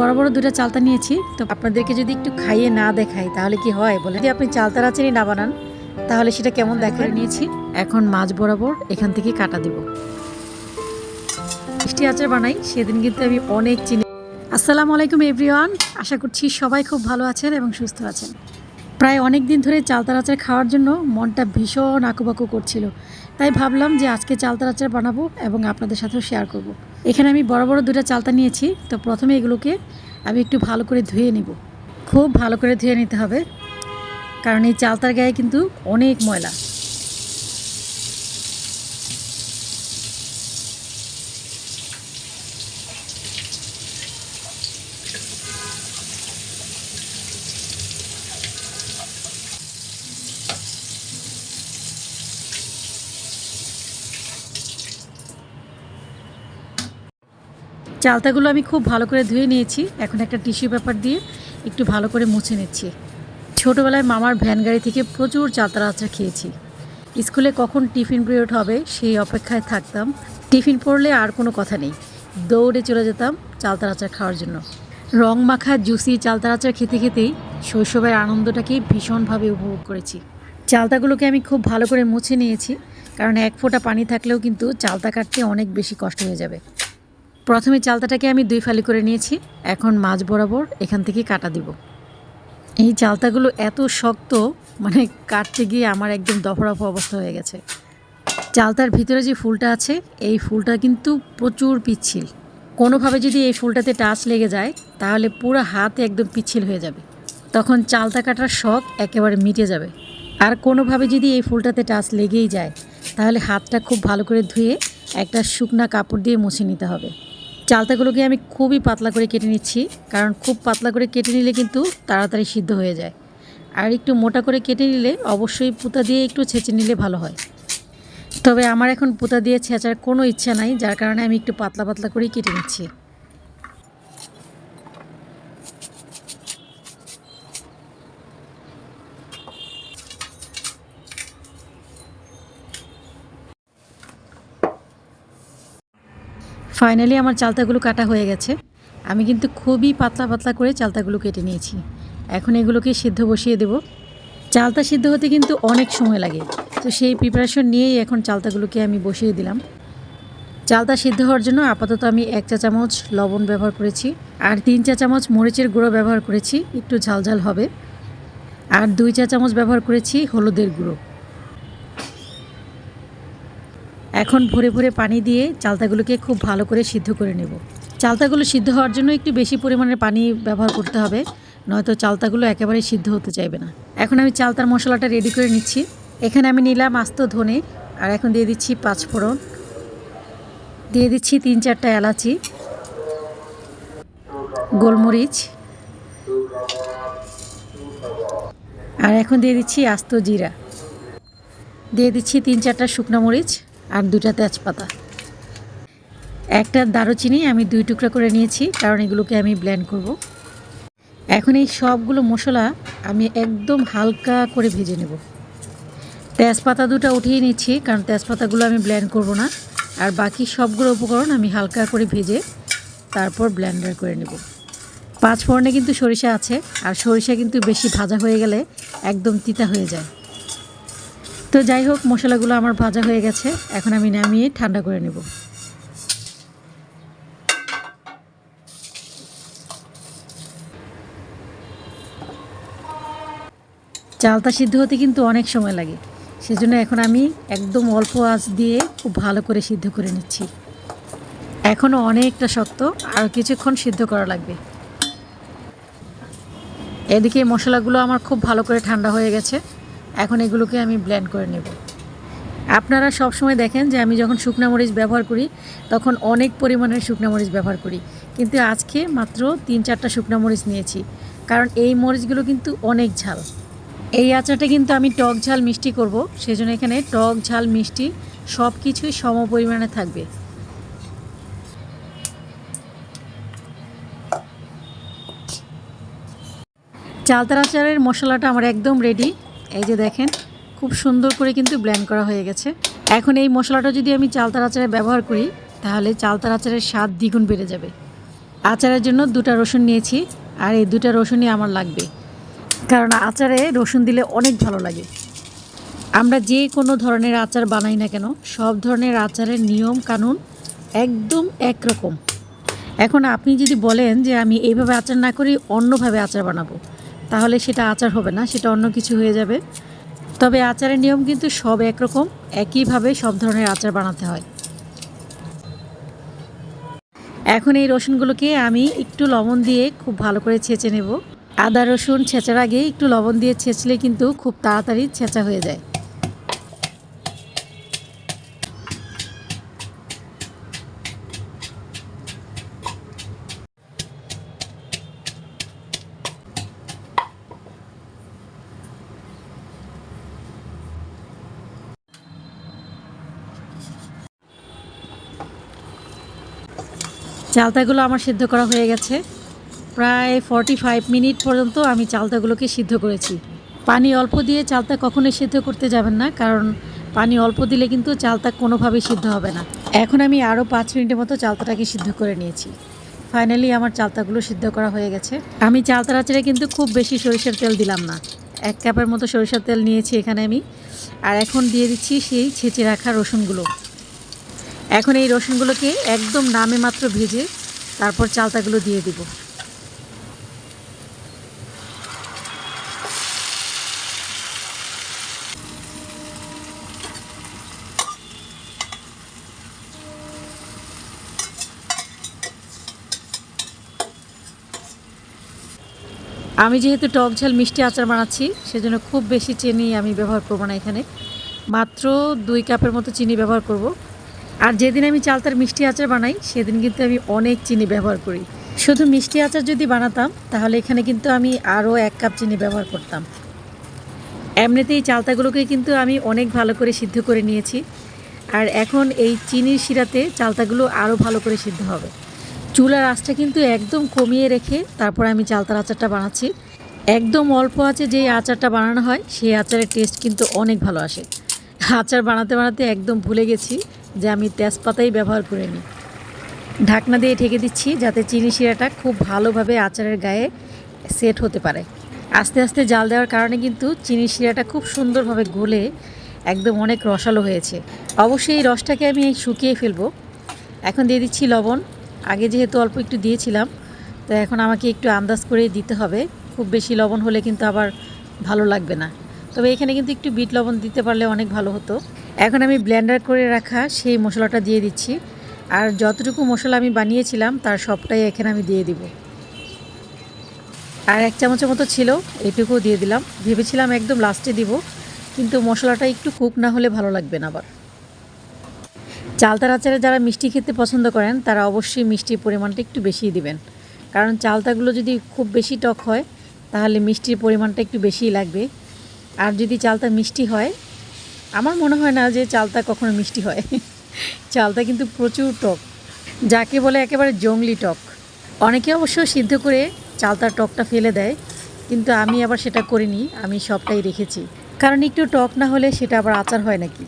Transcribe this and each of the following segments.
বড় বড় দুটো চালতা নিয়েছি। তো আপনাদেরকে যদি একটু খাইয়ে না দেখাই, তাহলে কি হয়? বলে যদি আপনি চালতার আচারই না বানান, তাহলে সেটা কেমন দেখায়? নিয়েছি। এখন মাছ বরাবর এখান থেকে কাটা দিব। মিষ্টি আচার বানাই, সেদিন কিন্তু আমি অনেক চিনি। আসসালামু আলাইকুম, এভরিওয়ান। আশা করছি সবাই খুব ভালো আছেন এবং সুস্থ আছেন। প্রায় অনেক দিন ধরে চালতার আচার খাওয়ার জন্য মনটা ভীষণ আঁকুবাকু করছিল। তাই ভাবলাম যে আজকে চালতার আচার বানাবো এবং আপনাদের সাথেও শেয়ার করব। এখানে আমি বড় বড় দুটা চালতা নিয়েছি, তো প্রথমে এগুলোকে আমি একটু ভালো করে ধুয়ে নিব খুব ভালো করে ধুয়ে নিতে হবে, কারণ এই চালতার গায়ে কিন্তু অনেক ময়লা চালতাগুলো আমি খুব ভালো করে ধুয়ে নিয়েছি। এখন একটা টিস্যু পেপার দিয়ে একটু ভালো করে মুছে নিচ্ছি। ছোটোবেলায় মামার ভ্যান গাড়ি থেকে প্রচুর চালতার আচার খেয়েছি। স্কুলে কখন টিফিন পিরিয়ড হবে সেই অপেক্ষায় থাকতাম। টিফিন পড়লে আর কোনো কথা নেই। দৌড়ে চলে যেতাম চালতার আচার খাওয়ার জন্য। রং মাখা, জুসি চালতার আচার খেতে খেতেই শৈশবের আনন্দটাকে ভীষণভাবে উপভোগ করেছি। চালতাগুলোকে আমি খুব ভালো করে মুছে নিয়েছি, কারণ এক ফোঁটা পানি থাকলেও কিন্তু চালতা কাটতে অনেক বেশি কষ্ট হয়ে যাবে। প্রথমে চালতাটাকে আমি দুই ফালি করে নিয়েছি। এখন মাছ বরাবর এখান থেকে কাটা দিব। এই চালতাগুলো এত শক্ত মানে কাটতে গিয়ে আমার একদম দফরাফ অবস্থা হয়ে গেছে। চালতার ভিতরে যে ফুলটা আছে, এই ফুলটা কিন্তু প্রচুর পিচ্ছিল। কোনোভাবে যদি এই ফুলটাতে টাচ লেগে যায়, তাহলে পুরো হাত একদম পিচ্ছিল হয়ে যাবে। তখন চালতা কাটার শখ একেবারে মিটে যাবে। আর কোনোভাবে যদি এই ফুলটাতে টাচ লেগেই যায়, তাহলে হাতটা খুব ভালো করে ধুয়ে একটা শুকনা কাপড় দিয়ে মুছে নিতে হবে। চালতাগুলোকে আমি খুবই পাতলা করে কেটে নিচ্ছি, কারণ খুব পাতলা করে কেটে নিলে কিন্তু তাড়াতাড়ি সিদ্ধ হয়ে যায়। আর একটু মোটা করে কেটে নিলে অবশ্যই পুঁতা দিয়ে একটু ছেঁচে নিলে ভালো হয়। তবে আমার এখন পুঁতা দিয়ে ছেঁচার কোনো ইচ্ছা নাই, যার কারণে আমি একটু পাতলা পাতলা করেই কেটে নিচ্ছি। ফাইনালি আমার চালতাগুলো কাটা হয়ে গেছে। আমি কিন্তু খুবই পাতলা পাতলা করে চালতাগুলো কেটে নিয়েছি। এখন এগুলোকে সিদ্ধ বসিয়ে দেব। চালতা সিদ্ধ হতে কিন্তু অনেক সময় লাগে। তো সেই প্রিপারেশন নিয়েই এখন চালতাগুলোকে আমি বসিয়ে দিলাম। চালতা সিদ্ধ হওয়ার জন্য আপাতত আমি এক চা চামচ লবণ ব্যবহার করেছি। আর তিন চা চামচ মরিচের গুঁড়ো ব্যবহার করেছি। একটু ঝালঝাল হবে। আর দুই চা চামচ ব্যবহার করেছি হলুদের গুঁড়ো। এখন ভরে ভরে পানি দিয়ে চালতাগুলোকে খুব ভালো করে সিদ্ধ করে নেব। চালতাগুলো সিদ্ধ হওয়ার জন্য একটু বেশি পরিমাণে পানি ব্যবহার করতে হবে, নয়তো চালতাগুলো একেবারে সিদ্ধ হতে চাইবে না। এখন আমি চালতার মশলাটা রেডি করে নিচ্ছি। এখানে আমি নিলাম আস্ত ধনে, আর এখন দিয়ে দিচ্ছি পাঁচ ফোড়ন দিয়ে দিচ্ছি তিন চারটা এলাচি, গোলমরিচ, আর এখন দিয়ে দিচ্ছি আস্ত জিরা। দিয়ে দিচ্ছি তিন চারটা শুকনো মরিচ আর দুটা তেজপাতা। একটা দারুচিনি আমি দুই টুকরা করে নিয়েছি, কারণ এগুলোকে আমি ব্ল্যান্ড করব। এখন এই সবগুলো মশলা আমি একদম হালকা করে ভেজে নেব। তেজপাতা দুটো উঠিয়ে নিচ্ছি, কারণ তেজপাতাগুলো আমি ব্ল্যান্ড করব না। আর বাকি সবগুলো উপকরণ আমি হালকা করে ভেজে তারপর ব্ল্যান্ডার করে নেব। পাঁচ ফোড়নে কিন্তু সরিষা আছে, আর সরিষা কিন্তু বেশি ভাজা হয়ে গেলে একদম তিতা হয়ে যায়। তো যাই হোক, মশলাগুলো আমার ভাজা হয়ে গেছে। এখন আমি নামিয়ে ঠান্ডা করে নেব। চালটা সিদ্ধ হতে কিন্তু অনেক সময় লাগে। সেজন্য এখন আমি একদম অল্প আঁচ দিয়ে খুব ভালো করে সিদ্ধ করে নিচ্ছি। এখনও অনেকটা শক্ত, আর কিছুক্ষণ সিদ্ধ করা লাগবে। এদিকে মশলাগুলো আমার খুব ভালো করে ঠান্ডা হয়ে গেছে। এখন এগুলোকে আমি ব্লেন্ড করে নেব। আপনারা সব সময় দেখেন যে আমি যখন শুকনা মরিচ ব্যবহার করি, তখন অনেক পরিমাণের শুকনা মরিচ ব্যবহার করি। কিন্তু আজকে মাত্র তিন চারটা শুকনা মরিচ নিয়েছি, কারণ এই মরিচগুলো কিন্তু অনেক ঝাল। এই আচারটা কিন্তু আমি টক ঝাল মিষ্টি করব, সেজন্য এখানে টক ঝাল, মিষ্টি সব কিছুই সম পরিমাণে থাকবে। চালতার আচারের মশলাটা আমার একদম রেডি এই যে দেখেন, খুব সুন্দর করে কিন্তু ব্লেন্ড করা হয়ে গেছে। এখন এই মশলাটা যদি আমি চালতার আচারে ব্যবহার করি, তাহলে চালতার আচারের স্বাদ দ্বিগুণ বেড়ে যাবে। আচারের জন্য দুটা রসুন নিয়েছি, আর এই দুটা রসুনই আমার লাগবে। কারণ আচারে রসুন দিলে অনেক ভালো লাগে। আমরা যে কোনো ধরনের আচার বানাই না কেন, সব ধরনের আচারের নিয়ম কানুন একদম একরকম। এখন আপনি যদি বলেন যে আমি এইভাবে আচার না করি, অন্যভাবে আচার বানাবো তাহলে সেটা আচার হবে না, সেটা অন্য কিছু হয়ে যাবে। তবে আচারের নিয়ম কিন্তু সব একরকম, একইভাবে সব ধরনের আচার বানাতে হয়। এখন এই রসুনগুলোকে আমি একটু লবণ দিয়ে খুব ভালো করে ছেঁচে নেব। আদা রসুন ছেঁচার আগে একটু লবণ দিয়ে ছেঁচলে কিন্তু খুব তাড়াতাড়ি ছেঁচা হয়ে যায়। চালতাগুলো আমার সিদ্ধ করা হয়ে গেছে। প্রায় ফর্টি ফাইভ মিনিট পর্যন্ত আমি চালতাগুলোকে সিদ্ধ করেছি। পানি অল্প দিয়ে চালতা কখনোই সিদ্ধ করতে যাবেন না, কারণ পানি অল্প দিলে কিন্তু চালতা কোনোভাবেই সিদ্ধ হবে না। এখন আমি আরও পাঁচ মিনিটের মতো চালতাটাকে সিদ্ধ করে নিয়েছি। ফাইনালি আমার চালতাগুলো সিদ্ধ করা হয়ে গেছে। আমি চালতার আচারে কিন্তু খুব বেশি সরিষার তেল দিলাম না। এক কাপের মতো সরিষার তেল নিয়েছি এখানে আমি। আর এখন দিয়ে দিচ্ছি সেই ছেঁচে রাখা রসুনগুলো। এখন এই রসুনগুলোকে একদম নামে মাত্র ভেজে তারপর চালতাগুলো দিয়ে দিব আমি যেহেতু টক ঝাল মিষ্টি আচার বানাচ্ছি, সেজন্য খুব বেশি চিনি আমি ব্যবহার করব না এখানে মাত্র দুই কাপের মতো চিনি ব্যবহার করব। আর যেদিন আমি চালতার মিষ্টি আচার বানাই, সেদিন কিন্তু আমি অনেক চিনি ব্যবহার করি। শুধু মিষ্টি আচার যদি বানাতাম, তাহলে এখানে কিন্তু আমি আরও এক কাপ চিনি ব্যবহার করতাম। এমনিতেই চালতাগুলোকে কিন্তু আমি অনেক ভালো করে সিদ্ধ করে নিয়েছি। আর এখন এই চিনির শিরাতে চালতাগুলো আরও ভালো করে সিদ্ধ হবে। চুলার আঁচটা কিন্তু একদম কমিয়ে রেখে তারপর আমি চালতার আচারটা বানাচ্ছি। একদম অল্প আছে যেই আচারটা বানানো হয়, সেই আচারের টেস্ট কিন্তু অনেক ভালো আসে। আচার বানাতে বানাতে একদম ভুলে গেছি। যে আমি তেজপাতাই ব্যবহার করে নিই। ঢাকনা দিয়ে ঢেকে দিচ্ছি যাতে চিনি শিরাটা খুব ভালোভাবে আচারের গায়ে সেট হতে পারে। আস্তে আস্তে জাল দেওয়ার কারণে কিন্তু চিনি শিরাটা খুব সুন্দরভাবে গলে একদম অনেক রসালো হয়েছে। অবশ্যই এই রসটাকে আমি শুকিয়ে ফেলব। এখন দিয়ে দিচ্ছি লবণ। আগে যেহেতু অল্প একটু দিয়েছিলাম, তো এখন আমাকে একটু আন্দাজ করে দিতে হবে। খুব বেশি লবণ হলে কিন্তু আবার ভালো লাগবে না। তবে এখানে কিন্তু একটু বিট লবণ দিতে পারলে অনেক ভালো হতো। এখন আমি ব্লেন্ডার করে রাখা সেই মশলাটা দিয়ে দিচ্ছি। আর যতটুকু মশলা আমি বানিয়েছিলাম, তার সবটাই এখানে আমি দিয়ে দিব। আর এক চামচের মতো ছিল, এটুকুও দিয়ে দিলাম। ভেবেছিলাম একদম লাস্টে দিব, কিন্তু মশলাটা একটু কুক না হলে ভালো লাগবে না আবার। চালতার আচারে যারা মিষ্টি খেতে পছন্দ করেন, তারা অবশ্যই মিষ্টির পরিমাণটা একটু বেশিই দিবেন। কারণ চালতাগুলো যদি খুব বেশি টক হয়, তাহলে মিষ্টির পরিমাণটা একটু বেশিই লাগবে। আর যদি চালতা মিষ্টি হয় আমার মনে হয় না যে চালতা কখনো মিষ্টি হয়। চালতা কিন্তু প্রচুর টক। যাকে বলে একেবারে জংলি টক। অনেকে অবশ্য সিদ্ধ করে চালতার টকটা ফেলে দেয়, কিন্তু আমি আবার সেটা করিনি, আমি সবটাই রেখেছি। কারণ একটু টক না হলে সেটা আবার আচার হয় নাকি?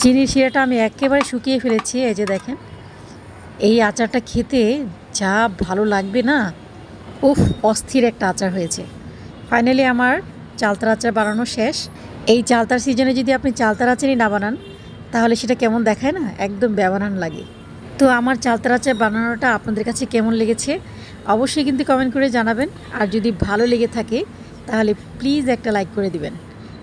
চিনির শিরাটা আমি একেবারে শুকিয়ে ফেলেছি, এই যে দেখেন। এই আচারটা খেতে যা ভালো লাগবে না, উফ, অস্থির একটা আচার হয়েছে। ফাইনালি আমার চালতার আচার বানানো শেষ। এই চালতার সিজনে যদি আপনি চালতার আচারই না বানান, তাহলে সেটা কেমন দেখায় না? একদম ব্যবহান লাগে। তো আমার চালতার আচার বানানোটা আপনাদের কাছে কেমন লেগেছে? অবশ্যই কিন্তু কমেন্ট করে জানাবেন। আর যদি ভালো লেগে থাকে, তাহলে প্লিজ একটা লাইক করে দিবেন।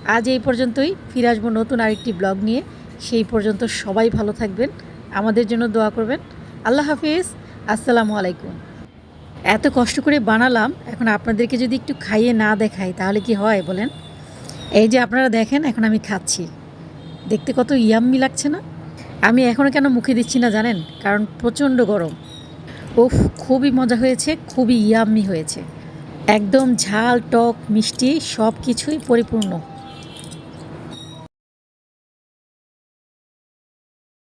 আজ এই পর্যন্তই। ফিরে আসব নতুন আরেকটি ব্লগ নিয়ে। সেই পর্যন্ত সবাই ভালো থাকবেন। আমাদের জন্য দোয়া করবেন। আল্লাহ হাফিজ। আসসালামু আলাইকুম। এত কষ্ট করে বানালাম, এখন আপনাদেরকে যদি একটু খাইয়ে না দেখাই, তাহলে কি হয় বলেন? এই যে আপনারা দেখেন, এখন আমি খাচ্ছি। দেখতে কত ইয়াম্মি লাগছে না? আমি এখনও কেন মুখে দিচ্ছি না জানেন? কারণ প্রচণ্ড গরম। ওফ খুবই মজা হয়েছে, খুবই ইয়াম্মি হয়েছে। একদম ঝাল, টক, মিষ্টি সব কিছুই পরিপূর্ণ।